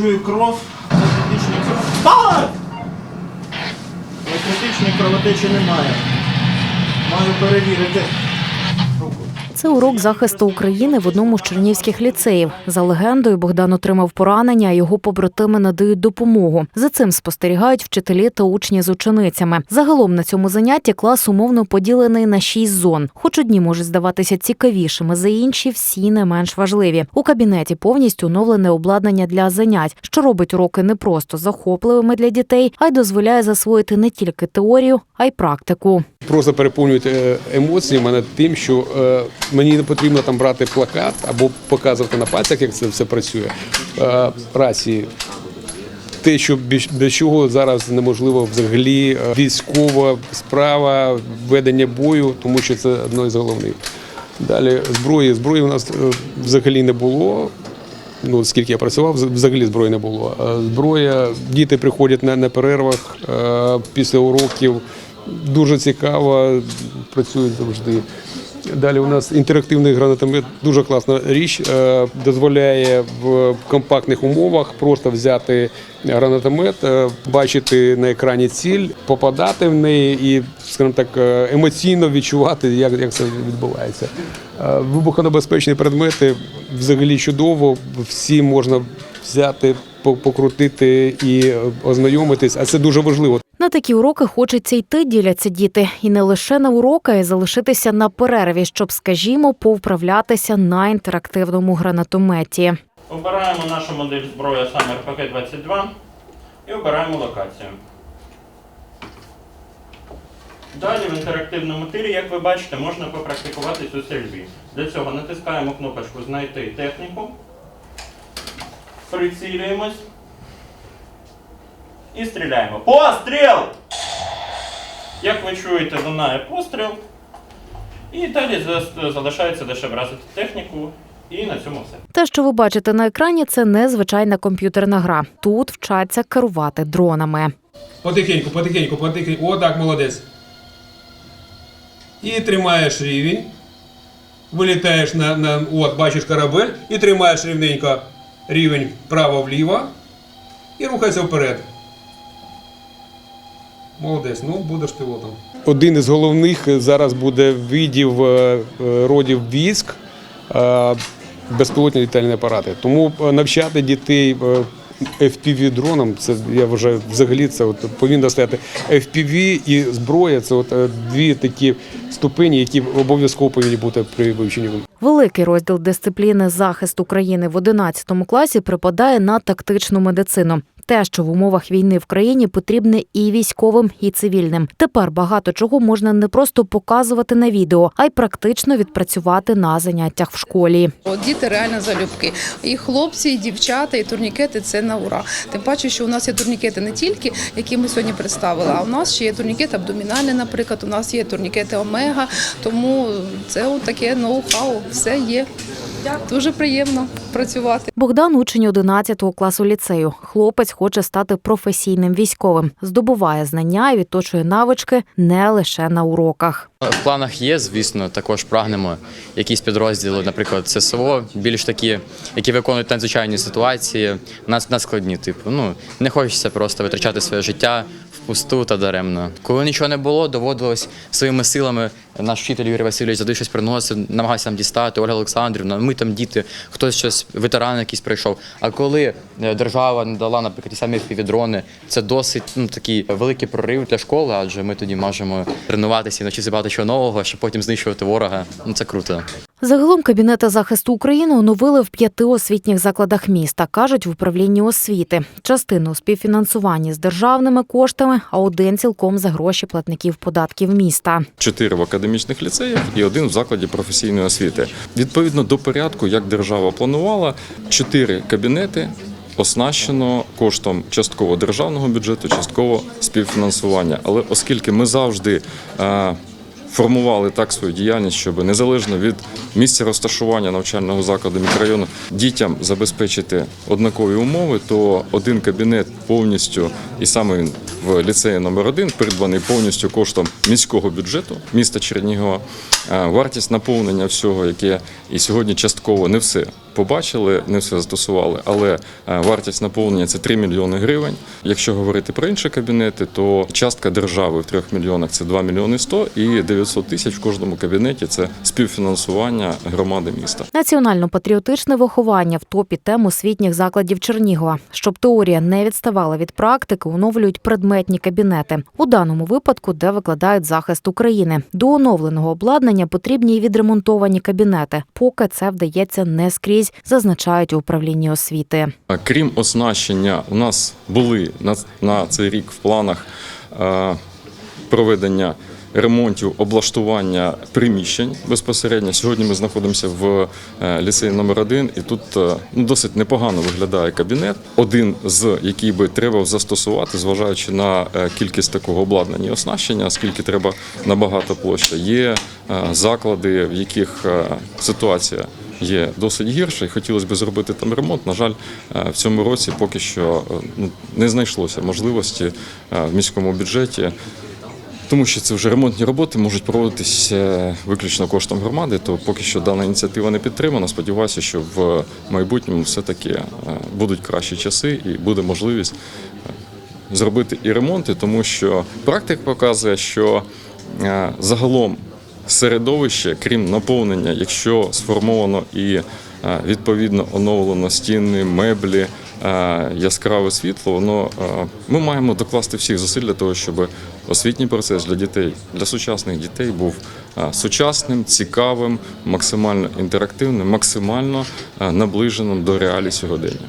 чую кров, критичні кров. Але критичної кровотечі немає. Маю перевірити. Це урок захисту України в одному з чернівських ліцеїв. За легендою, Богдан отримав поранення, а його побратими надають допомогу. За цим спостерігають вчителі та учні з ученицями. Загалом на цьому занятті клас умовно поділений на шість зон. Хоч одні можуть здаватися цікавішими за інші, всі не менш важливі. У кабінеті повністю оновлене обладнання для занять, що робить уроки не просто захопливими для дітей, а й дозволяє засвоїти не тільки теорію, а й практику. Просто переповнюють е, емоції мене тим, що е, мені не потрібно там брати плакат або показувати на пальцях, як це все працює. Е, Рації. Те, що без чого зараз неможливо взагалі військова справа, ведення бою, тому що це одно із головних. Далі зброї. Зброї у нас взагалі не було. Ну, скільки я працював, взагалі зброї не було. Зброя, діти приходять на, на перервах після уроків. Дуже цікаво, працюють завжди. Далі у нас інтерактивний гранатомет, дуже класна річ, е, дозволяє в компактних умовах просто взяти гранатомет, е, бачити на екрані ціль, попадати в неї і, скажімо так, е, емоційно відчувати, як, як це відбувається. Вибухонебезпечні предмети взагалі чудово, всі можна взяти, покрутити і ознайомитись, а це дуже важливо. Такі уроки хочеться йти, діляться діти, і не лише на уроки, а й залишитися на перерві, щоб, скажімо, повправлятися на інтерактивному гранатометі. Обираємо нашу модель зброї, саме РПК-22 і обираємо локацію. Далі в інтерактивному тирі, як ви бачите, можна попрактикуватись у стрільбі. Для цього натискаємо кнопочку Знайти техніку, прицілюємось і стріляємо. Постріл! Як ви чуєте, лунає постріл. І далі залишається лише вразити техніку, і на цьому все. Те, що ви бачите на екрані, це незвичайна комп'ютерна гра. Тут вчаться керувати дронами. Потихеньку, потихеньку, потихеньку. О, так, молодець. І тримаєш рівень. Вилітаєш на, на от, бачиш корабель, і тримаєш рівненько рівень вправо-вліво. І рухайся вперед. Молодець, ну будеш пілотом. Один із головних зараз буде видів е, е, родів військ е, безпілотні літальні апарати. Тому е, навчати дітей е, FPV дронам, це я вважаю, взагалі це от повинно стояти FPV і зброя. Це от е, дві такі ступені, які обов'язково повинні бути при вивченні. Великий розділ дисципліни захист України в 11 класі припадає на тактичну медицину. Те, що в умовах війни в країні потрібне і військовим, і цивільним. Тепер багато чого можна не просто показувати на відео, а й практично відпрацювати на заняттях в школі. Діти реально залюбки. І хлопці, і дівчата, і турнікети це на ура. Тим паче, що у нас є турнікети не тільки, які ми сьогодні представили, а у нас ще є турнікети абдомінальні, наприклад, у нас є турнікети омега. Тому це таке ноу-хау, все є. Дуже приємно працювати. Богдан учень 11 класу ліцею. Хлопець хоче стати професійним військовим, здобуває знання і відточує навички не лише на уроках. В планах є, звісно, також прагнемо якісь підрозділи, наприклад, ССО, більш такі, які виконують надзвичайні ситуації, нас надскладні. Типу, ну не хочеться просто витрачати своє життя впусту та даремно. Коли нічого не було, доводилось своїми силами. Наш вчитель Юрій Васильович завжди щось приносив, намагався нам дістати. Ольга Олександрівна, ми там діти, хтось щось ветеран якийсь прийшов. А коли е, держава надала, наприклад, ті самі півдрони, це досить ну такий великий прорив для школи, адже ми тоді можемо тренуватися і навчитися багато чого нового, щоб потім знищувати ворога. Ну це круто. Загалом кабінети захисту України оновили в п'яти освітніх закладах міста, кажуть в управлінні освіти. Частину у співфінансуванні з державними коштами, а один цілком за гроші платників податків міста. чотири в академічних ліцеях і один в закладі професійної освіти. Відповідно до порядку, як держава планувала, чотири кабінети. Оснащено коштом частково державного бюджету, частково співфінансування. Але оскільки ми завжди е, формували так свою діяльність, щоб незалежно від місця розташування навчального закладу мікрорайону дітям забезпечити однакові умови, то один кабінет повністю, і саме він в ліцеї номер 1 придбаний повністю коштом міського бюджету міста Чернігова. Е, Вартість наповнення всього, яке і сьогодні частково не все побачили, не все застосували, але е, вартість наповнення це 3 мільйони гривень. Якщо говорити про інші кабінети, то частка держави в 3 мільйонах це 2 мільйони 100 і 900 тисяч в кожному кабінеті це співфінансування громади міста. Національно-патріотичне виховання в топі тем освітніх закладів Чернігова. Щоб теорія не відставала від практики, оновлюють предметні кабінети. У даному випадку, де викладають захист України. До оновленого обладнання потрібні й відремонтовані кабінети. Поки це вдається не скрізь, зазначають у управлінні освіти. Крім оснащення, у нас були на, на цей рік в планах е, проведення ремонтів, облаштування приміщень безпосередньо. Сьогодні ми знаходимося в е, ліцеї номер 1 і тут е, ну, досить непогано виглядає кабінет. Один з який би треба застосувати, зважаючи на е, кількість такого обладнання і оснащення, оскільки треба набагато площа. Є заклади, в яких ситуація є досить гірше, і хотілося б зробити там ремонт. На жаль, в цьому році поки що ну, не знайшлося можливості в міському бюджеті. Тому що це вже ремонтні роботи можуть проводитися виключно коштом громади, то поки що дана ініціатива не підтримана. Сподіваюся, що в майбутньому все-таки е, будуть кращі часи і буде можливість е, зробити і ремонти, тому що практика показує, що е, загалом середовище, крім наповнення, якщо сформовано і відповідно оновлено стіни, меблі, яскраве світло, воно е, ми маємо докласти всіх зусиль для того, щоб освітній процес для дітей, для сучасних дітей був е, сучасним, цікавим, максимально інтерактивним, максимально е, наближеним до реалій сьогодення.